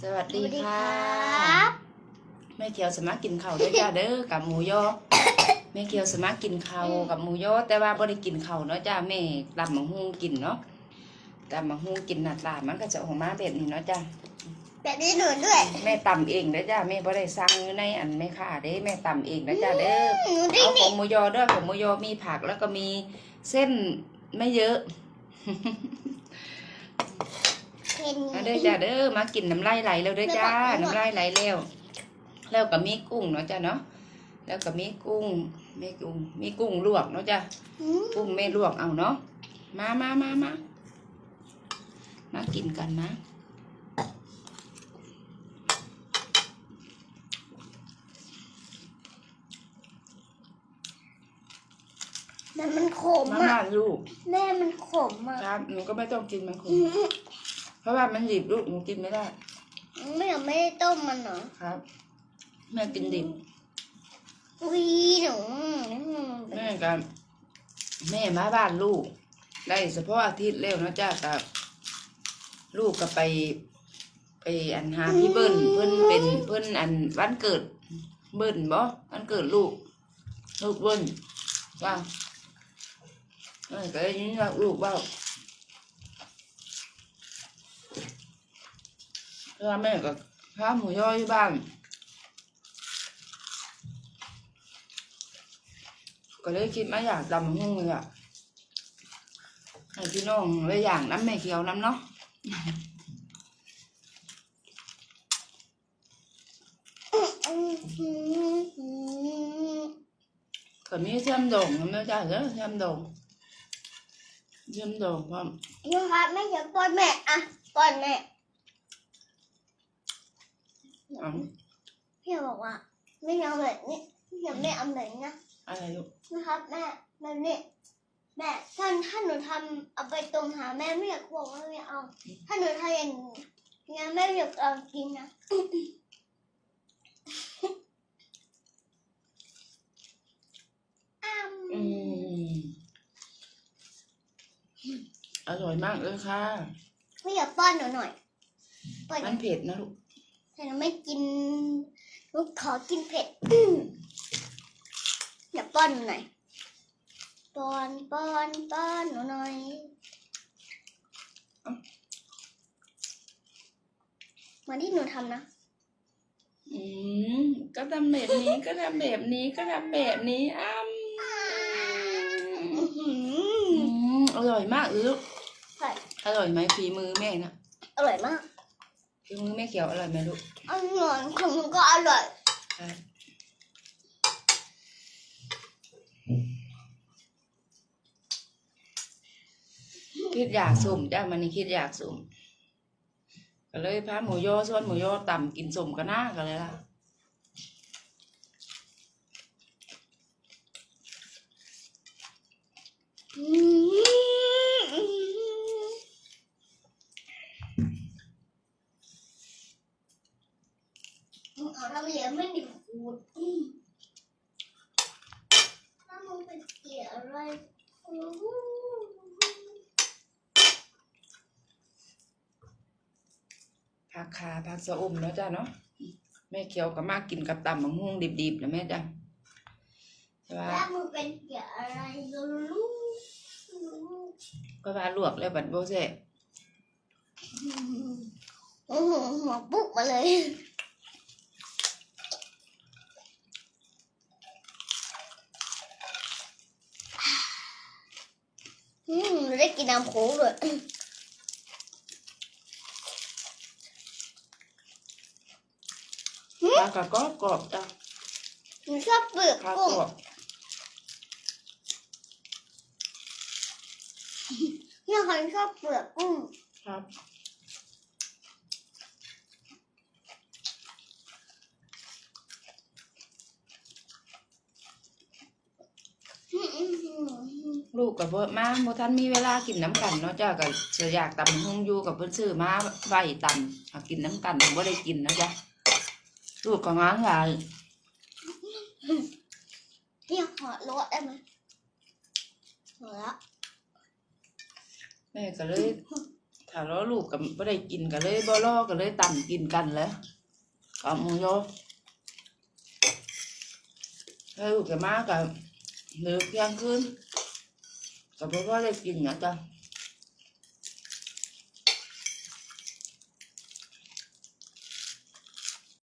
สวัสดีสวัสดีค่ะครับแม่เกียวสมากินข้าวด้วยจ้าเด้อกับหมูยอแม่เกียวสมากินข้าวกับหมูยอแต่ว่าบ่ได้กินข้าวเนาะจ้าแม่ตำบักฮุงกินเนาะตำบักฮุงกินหน้าตามันก็จะออกมาแบบนี้เนาะจ้าแบบนี้หนูด้วย แม่ตำเองเด้อจ้าแม่บ่ได้สั่งอยู่ในอันแม่ค้าเด้แม่ตำเองนะจ้าเด้อหนูได้เอาขนี่องหมูยอด้วยของหมูยอมีผักแล้วก็มีเส้นไม่เยอะ เห็นมาเด้อจ้าเด้อมากินน้ำลายไหลแล้วเด้อจ้าน้ำลายไหลแล้วแล้วก็มีกุ้งเนาะจ้าเนาะแล้วก็มีกุ้งมีกุ้งมีกุ้งลวกเนาะจ้าอืมกุ้งแม่ลวกเอาเนาะมามามามามากินกันนะแต่มันขมมาอะ มาลูกแม่มันขมอะ ครับหนูก็ไม่ต้องกินมันคงอืมเพ ราะว่ามันดิบลูกหนูกินไม่ได้ แม่ไม่ได้ต้มมันเหรอครับ แม่กินดิบวีหนูแม่กันแม่มาบ้านลูก ได้เฉพาะอาทิตย์เร็วนะจ้ากับลูกก็ไป ไปอันหาพี่เบิ้ลเพิ่นเป็นเพิ่นอันวันเกิด เบิ้ลบ่วันเกิดลูก ลูกเบิ้ลว่าเออก็ได้ยินว่าลูกเบ้า แล้วแม่ก็ข้าวหมูย่อยบ้านก็เลยคิดมาอยากตำหุ้งเลยอะให้พี่น้องเลยอย่างน้ำแม่เขียวน้ำเนาะก็มีเทียมโด่งน้ำเนื้อจ้าเด้อเทียมโด่งเทียมโด่งพร้อมยังครับแม่จะป้อนแม่อะป้อนแม่ เอาพี่บอกว่า ไม่เอาแบบนี้พี่อยากแม่เอาแบบนี้นะอะไรลูกนะครับ แม่แบบนี้แม่ถ้าถ้าหนูทำเอาไปตรงหาแม่ไม่อยากบอกว่าไม่เอา ถ้าหนูทำอย่างนี้งั้นแม่อยากเอากินนะอ้ามอืมอร่อยมากเลยค่ะ ไม่อยากป้อนหนูหน่อยป้อนหมัน่อนยเผ็ดนะลูก แต่หนูไม่กินหนูขอกินเผ็ดอยากป้อนหนูหน่อยป้อนป้อนป้อนหนูหน่อยเหมือนที่หนูทำนะอืมก็ทำแบบนี้ก็ทำแบบนี้ก็ทำแบบนี้อ้ำอื้อหือือมอร่อยมากเออลูกใช่อร่อยไหมฝีมือแม่นะอร่อยมาก ฝีมือแม่เขียวอร่อยไหมลูกอร่อยของหนูก็อร่อยครับคิดอยากสุ่มจ้ามันนี่คิดอยากสุ่มก็เลยพาหมูยอส่วนหมูยอต่ำกินสุ่มกันหน้ากันเลยล่ะ อืมเอาทำเหลือ ไม่ดิบคูดถ้ามึงเป็นเกี่ยอะไรผักขาผักสะอมเนาะจ้าเนาะแม่เขียวก็มากกินกับตำบังฮุ่งดิบๆนะแม่จ้าใช่ปะถ้ามึงเป็นเกี่ยอะไรก็รู้ก็ว่าลวกแล้วบัดโบเซ่หหัวปุ๊บมาเลยอืม ได้กินน้ำโค้งด้วยปลากระกอบกรอบจ้าหนูชอบเปลือกปลากกุ้งรอบเนี่ยคนชอบเปลือกกุ้งครับ ลูกกับพ่อมาโมท่านมีเวลากินน้ำกันเนาะจ้าก็จะอยากตำหุ่งยูกับเพื่อนซื้อมาไว้ตำากินน้ำกันผมก็ได้กินนะจ้าลูกก็ง้างหลายพี่กหอรถได้ไหมเหอละแม่ก็เลยถ้าล้อลูกกับไม่ได้กินก็เลยบ่ล่อก็เลยตำกินกันแล้วกับมึงโยถ้ลูกจะมากกับเลือกยังขึ้น กับพ่อได้กินนะจ๊ะ